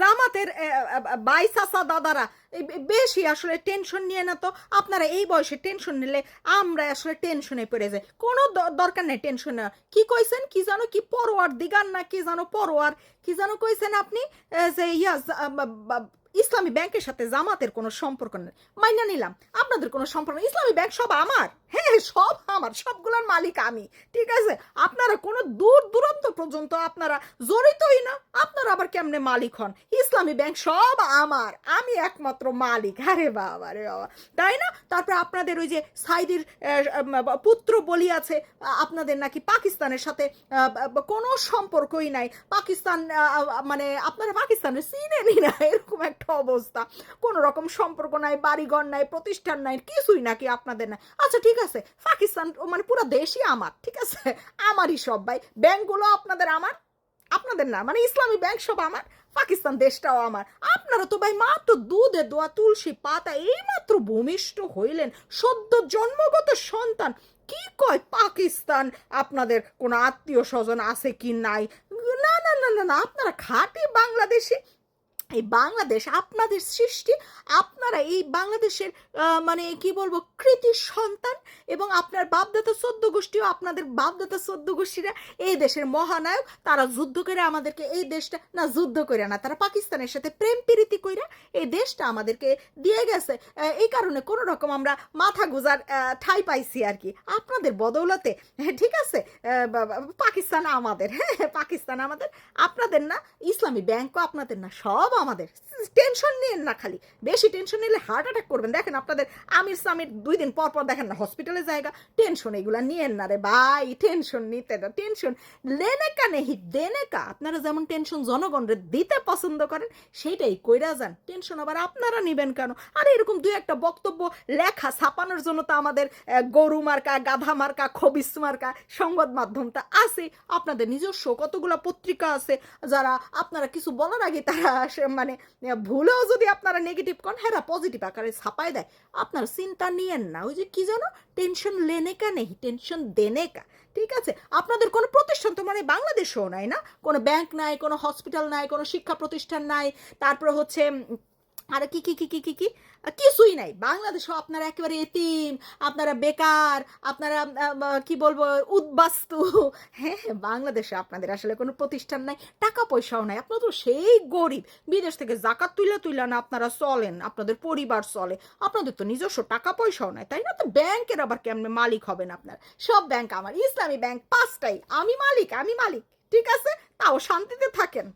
জামাতের বাই দাদারা বেশি আসলে টেনশন নিয়ে না তো। আপনারা এই বয়সে টেনশন নিলে আমরা আসলে টেনশনে পড়ে যাই। কোনো দরকার নেই টেনশন নেওয়ার। কি কইছেন কি জানো কি পরোয়ার দিগান না, কি জানো পরোয়ার। কি জানো কইছেন আপনি যে ইয়া ইসলামী ব্যাংকের সাথে জামাতের কোনো সম্পর্ক নেই। মাইনা নিলাম। আপনাদের কোনো সম্পর্ক ইসলামী ব্যাংক সব আমার। হ্যাঁ সব আমার, সবগুলোর মালিক আমি, ঠিক আছে? আপনারা কোনো দূর দূরান্ত পর্যন্ত আপনারা জড়িতই না, আপনারা আবার কেমনে মালিক হন? ইসলামী ব্যাংক সব আমার, আমি একমাত্র মালিক। আরে বাবা রে বাবা। তাই না? তারপরে আপনাদের ওই যে সাইদির পুত্র বলি আছে আপনাদের নাকি পাকিস্তানের সাথে কোনো সম্পর্কই নাই। পাকিস্তান মানে আপনারা পাকিস্তানের চিনেনই না, এরকম একটা অবস্থা। কোনো রকম সম্পর্ক নাই, বাড়িঘর নাই, প্রতিষ্ঠান নাই, কিছুই নাকি আপনাদের নাই। আচ্ছা ঠিক আছে পাকিস্তান মানে পুরো দেশই আমার, ঠিক আছে? আমারই সব ভাই। ব্যাংকগুলো আপনাদের আমার, আপনাদের না মানে ইসলামী ব্যাংক সব আমার, পাকিস্তান দেশটাও আমার। আপনারা তো ভাই মাত্র দুধে দোয়া, তুলসী পাতা, এইমাত্র ভূমিষ্ঠ হইলেন, সদ্য জন্মগত সন্তান। কি কয় পাকিস্তান? আপনাদের কোনো আত্মীয় স্বজন আছে কি নাই? না না না না না, আপনারা খাঁটি বাংলাদেশি এই বাংলাদেশ আপনাদের সৃষ্টি আপনারা এই বাংলাদেশের মানে কি বলব কৃতি সন্তান এবং আপনার বাপদাতা সদ্য গোষ্ঠীও আপনাদের বাপদাতা সদ্য গোষ্ঠীরা এই দেশের মহানায়ক। তারা যুদ্ধ করে আমাদেরকে এই দেশটা না যুদ্ধ করে না তারা পাকিস্তানের সাথে প্রেম প্রীতি কইরা এই দেশটা আমাদেরকে দিয়ে গেছে। এই কারণে কোনো রকম আমরা মাথা গুজার ঠাই পাইছি আর কি। আপনাদের বদৌলতে হ্যাঁ, ঠিক আছে? পাকিস্তান আমাদের হ্যাঁ পাকিস্তান আমাদের। আপনাদের না ইসলামী ব্যাংকও আপনাদের না সব আমাদের। টেনশন নিয়েন না খালি। বেশি টেনশন নিলে হার্ট অ্যাটাক করবেন। দেখেন আপনাদের আমির সামির দুই দিন পর পর দেখেন না হসপিটালে জায়গা। টেনশন এগুলা নিয়েন না রে ভাই টেনশন নিতে না টেনশন লেনে কা নেহি দেনে কা। আপনারা যেমন টেনশন জনগণরে দিতে পছন্দ করেন, সেইটাই কইরা যান। টেনশন আবার আপনারা নিবেন কেন? আর এরকম দুই একটা বক্তব্য লেখা, ছাপানোর জন্য তো আমাদের গরু মার্কা, গাধা মার্কা, খবিস মার্কা, সংবাদ মাধ্যমটা আছে। আপনাদের নিজস্ব কতগুলো পত্রিকা আছে, যারা আপনারা কিছু বলার আগে তারা সে- মানে ভুলেও যদি আপনারা নেগেটিভ করেন হ্যাঁ পজিটিভ আকারে ছাপাই দেয়। আপনার চিন্তা নিয়েন না। ওই যে কি জানো? টেনশন লেনে কা নেই টেনশন দেনে কা। ঠিক আছে? আপনাদের কোনো প্রতিষ্ঠান তো মানে বাংলাদেশেও নাই না? কোনো ব্যাংক নাই, কোনো হসপিটাল নাই, কোনো শিক্ষা প্রতিষ্ঠান নাই। তারপরে হচ্ছে আরে কি কি কি কি কি কি? কিছুই নাই। বাংলাদেশেও আপনারা একেবারে এতিম আপনারা বেকার আপনারা কি বলব উদ্বাস্তু। হ্যাঁ হ্যাঁ, বাংলাদেশে আপনাদের আসলে কোনো প্রতিষ্ঠান নাই টাকা পয়সাও নাই। আপনারা তো সেই গরিব। বিদেশ থেকে জাকাত তুলে তুলে না আপনারা চলেন আপনাদের পরিবার চলে। আপনাদের তো নিজস্ব টাকা পয়সাও নাই তাই না? তো ব্যাংকের আবার কেমন মালিক হবেন আপনার? সব ব্যাংক আমার ইসলামী ব্যাংক পাঁচটাই। আমি মালিক আমি মালিক ঠিক আছে? তাও শান্তিতে থাকেন।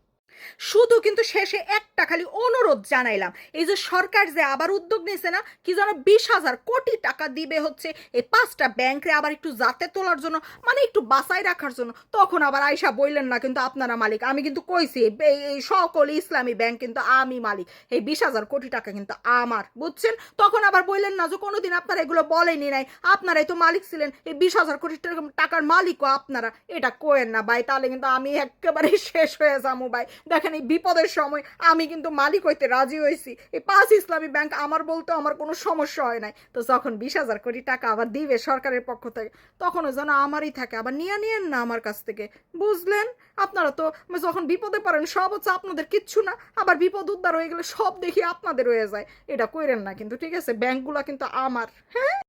শুধু কিন্তু শেষে একটা খালি অনুরোধ জানাইলাম। এই যে সরকার যে আবার উদ্যোগ নিয়েছে না, কি যেন বিশ হাজার কোটি টাকা দিবে হচ্ছে এই পাঁচটা ব্যাংকে আবার একটু জাতে তোলার জন্য মানে একটু বাসায় রাখার জন্য। তখন আবার আয়সা বললেন না কিন্তু আপনারা মালিক, আমি কিন্তু কইছি, এই- সকল ইসলামী ব্যাংক কিন্তু আমি মালিক, এই বিশ হাজার কোটি টাকা কিন্তু আমার, বুঝছেন? তখন আবার বললেন না যে কোনোদিন আপনারা এগুলো বলেনি নাই, আপনারাই তো মালিক ছিলেন, এই বিশ হাজার কোটি টাকা- টাকার মালিকও আপনারা, এটা কোয়েন না ভাই, তাহলে কিন্তু আমি একেবারে শেষ হয়ে যাব ভাই। দেখেন এই বিপদের সময় আমি কিন্তু মালিক হইতে রাজি হয়েছি। এই পাঁচ ইসলামী ব্যাংক আমার বলতে আমার কোনো সমস্যা হয় নাই। তো যখন বিশ হাজার কোটি টাকা আবার দিবে সরকারের পক্ষ থেকে, তখনও যেন আমারই থাকে, আবার নিয়ে নিয়েন না আমার কাছ থেকে। বুঝলেন? আপনারা তো যখন বিপদে পড়েন, সব হচ্ছে আপনাদের কিচ্ছু না, আবার বিপদ উদ্ধার হয়ে গেলে সব দেখি আপনাদের হয়ে যায়। এটা কইরেন না কিন্তু, ঠিক আছে? ব্যাংকগুলো কিন্তু আমার হ্যাঁ?